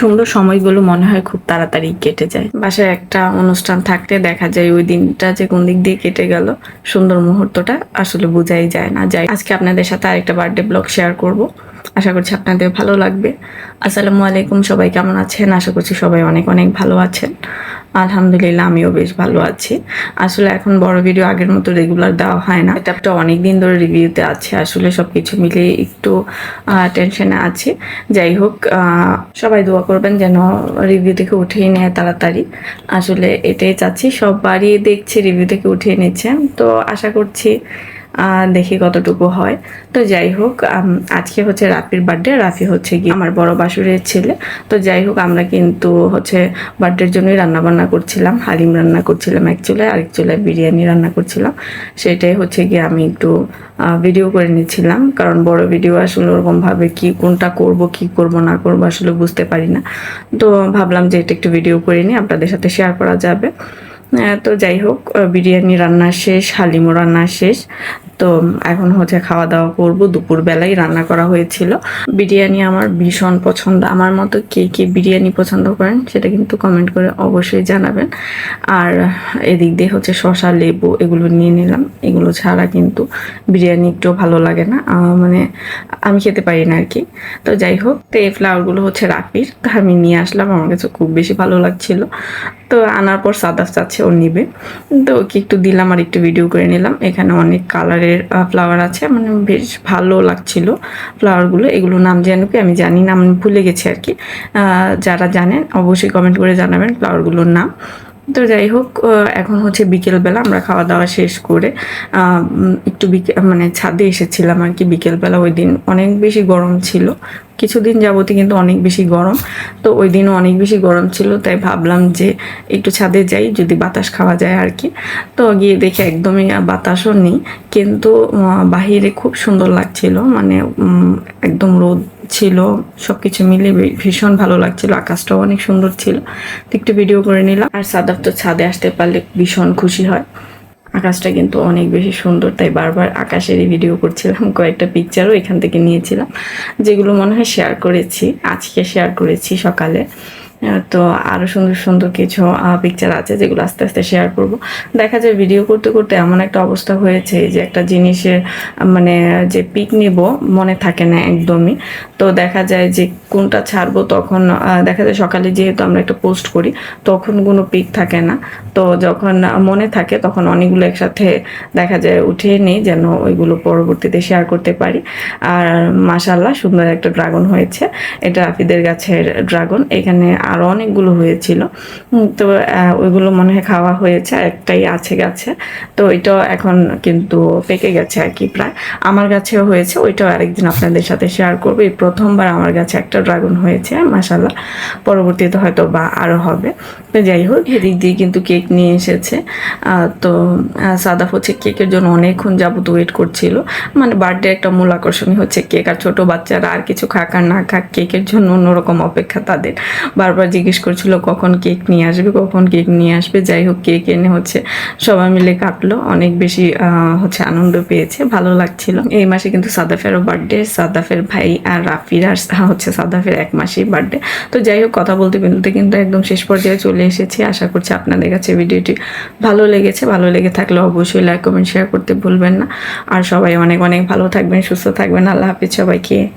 সুন্দর সময়গুলো মনে হয় খুব তাড়াতাড়ি কেটে যায়। বাসায় একটা অনুষ্ঠান থাকতে দেখা যায় ওই দিনটা যে কোন দিক দিয়ে কেটে গেল, সুন্দর মুহূর্তটা আসলে বোঝাই যায় না। যাই আজকে আপনাদের সাথে আরেকটা বার্থডে ব্লগ শেয়ার করব। আশা করছি আপনাদের ভালো লাগবে। আসসালামু আলাইকুম, সবাই কেমন আছেন? আশা করছি সবাই অনেক অনেক ভালো আছেন। আলহামদুলিল্লাহ আমিও বেশ ভালো আছি। আসলে এখন বড় ভিডিও আগের মতো রেগুলার দেওয়া হয় না। এটা একটা অনেক দিন ধরে রিভিউতে আছে। আসলে সব কিছু মিলিয়ে একটু টেনশনে আছি। যাই হোক সবাই দোয়া করবেন যেন রিভিউ থেকে উঠিয়ে নেয় তাড়াতাড়ি। আসলে এটাই চাচ্ছি। সববারই দেখছি রিভিউ থেকে উঠিয়ে নিচ্ছে। তো আশা করছি দেখি কতটুকু হয়। তো যাই হোক আজকে হচ্ছে রাফির বার্থডে রাফি হচ্ছে কি আমার বড় বাসুরের ছেলে। তো যাই হোক, আমরা কিন্তু হচ্ছে বার্থডের জন্যই রান্না বান্না করছিলাম, হালিম রান্না করছিলাম এক চুলায়, আরেক চুলায় বিরিয়ানি রান্না করছিলাম। সেটাই হচ্ছে গিয়ে আমি একটু ভিডিও করে নিচ্ছিলাম। কারণ বড় ভিডিও আসলে ওরকমভাবে কি, কোনটা করব, কি করব, না করব আসলে বুঝতে পারি না। তো ভাবলাম যে এটা একটু ভিডিও করে নিই, আপনাদের সাথে শেয়ার করা যাবে। তো যাই হোক বিরিয়ানি রান্না শেষ হালিমও রান্না শেষ। তো এখন হচ্ছে খাওয়া দাওয়া করব। দুপুরবেলায় রান্না করা হয়েছিল। বিরিয়ানি আমার ভীষণ পছন্দ। আমার মতো কে কে বিরিয়ানি পছন্দ করেন সেটা কিন্তু কমেন্ট করে অবশ্যই জানাবেন। আর এদিক দিয়ে হচ্ছে শশা লেবু এগুলো নিয়ে নিলাম। এগুলো ছাড়া কিন্তু বিরিয়ানি একটু ভালো লাগে না। মানে আমি খেতে পারি না আর কি তো যাই হোক, তো এই ফ্লাওয়ারগুলো হচ্ছে রাফির। তো আমি নিয়ে আসলাম। আমার কাছে খুব বেশি ভালো লাগছিল। তো আনার পর সাদাফ চাচ্ছে, ও নিবে। তো ওকে একটু দিলাম আর একটু ভিডিও করে নিলাম। এখানে অনেক কালারের ফ্লাওয়ার আছে। মানে বেশ ভালো লাগছিল ফ্লাওয়ারগুলো এগুলো নাম যেন কি, আমি জানি না, আমি ভুলে গেছি আর কি। যারা জানেন অবশ্যই কমেন্ট করে জানাবেন ফ্লাওয়ারগুলোর নাম। তো যাই হোক এখন হচ্ছে বিকেলবেলা আমরা খাওয়া দাওয়া শেষ করে একটু বিকে মানে ছাদে এসেছিলাম আর কি বিকেলবেলা, ওই দিন অনেক বেশি গরম ছিল। কিছুদিন যাবতই কিন্তু অনেক বেশি গরম, তো ওই দিনও অনেক বেশি গরম ছিল, তাই ভাবলাম যে একটু ছাদে যাই, যদি বাতাস খাওয়া যায় আর কি। তো গিয়ে দেখে একদমই বাতাসও নেই, কিন্তু বাহিরে খুব সুন্দর লাগছিল মানে একদম রোদ ছিল সব কিছু মিলে ভীষণ ভালো লাগছিল, আকাশটাও অনেক সুন্দর ছিল। একটু ভিডিও করে নিলাম। আর সাদাব তো ছাদে আসতে পারলে ভীষণ খুশি হয়। আকাশটা কিন্তু অনেক বেশি সুন্দর, তাই বারবার আকাশেরই ভিডিও করছিলাম, কয়েকটা পিকচারও এখান থেকে নিয়েছিলাম, যেগুলো মনে হয় শেয়ার করেছি, আজকে শেয়ার করেছি সকালে। তো আরও সুন্দর সুন্দর কিছু পিকচার আছে যেগুলো আস্তে আস্তে শেয়ার করব। দেখা যায় ভিডিও করতে করতে এমন একটা অবস্থা হয়েছে যে একটা জিনিসের মানে যে পিক নিব মনে থাকে না একদমই। তো দেখা যায় যে কোনটা ছাড়বো তখন দেখা যায় সকালে যেহেতু আমরা একটা পোস্ট করি, তখন কোনো পিক থাকে না। তো যখন মনে থাকে তখন অনেকগুলো একসাথে দেখা যায় উঠিয়ে নিই যেন ওইগুলো পরবর্তীতে শেয়ার করতে পারি। আর মাশাল্লাহ সুন্দর একটা ড্রাগন হয়েছে। এটা রাফিদের গাছের ড্রাগন এখানে আরও অনেকগুলো হয়েছিল। তো ওইগুলো মনে হয় খাওয়া হয়েছে একটাই আছে গাছে। তো ওইটাও এখন কিন্তু পেকে গেছে আর কি প্রায়। আমার গাছেও হয়েছে, ওইটাও আরেকদিন আপনাদের সাথে শেয়ার করব। এই প্রথমবার আমার কাছে একটা ড্রাগন হয়েছে মাশাল্লাহ পরবর্তীতে হয়তো বা আরও হবে। তো যাই হোক, এদিক দিয়ে কিন্তু কেক নিয়ে এসেছে। তো সাদাফ হচ্ছে কেকের জন্য অনেকক্ষণ যাবত ওয়েট করছিল। মানে বার্থডে একটা মূল আকর্ষণই হচ্ছে কেক আর ছোটো বাচ্চারা আর কিছু খাক আর না খাক কেকের জন্য অন্যরকম অপেক্ষা তাদের। বারবার জিজ্ঞেস করছিল, কখন কেক নিয়ে আসবে, কখন কেক নিয়ে আসবে? যাই হোক, কেক এনে হচ্ছে সবাই মিলে কাটলো। অনেক বেশি হচ্ছে আনন্দ পেয়েছে, ভালো লাগছিল। এই মাসে কিন্তু সাদাফেরও বার্থডে সাদাফের ভাই আর রাফির আর হচ্ছে সাদাফের এক মাসেই বার্থডে তো যাই হোক, কথা বলতে বলতে কিন্তু একদম শেষ পর্যায়ে চলে এসেছি। আশা করছি আপনাদের কাছে ভিডিওটি ভালো লেগেছে। ভালো লেগে থাকলে অবশ্যই লাইক কমেন্ট শেয়ার করতে ভুলবেন না। আর সবাই অনেক অনেক ভালো থাকবেন, সুস্থ থাকবেন। আল্লাহ হাফিজ সবাইকে।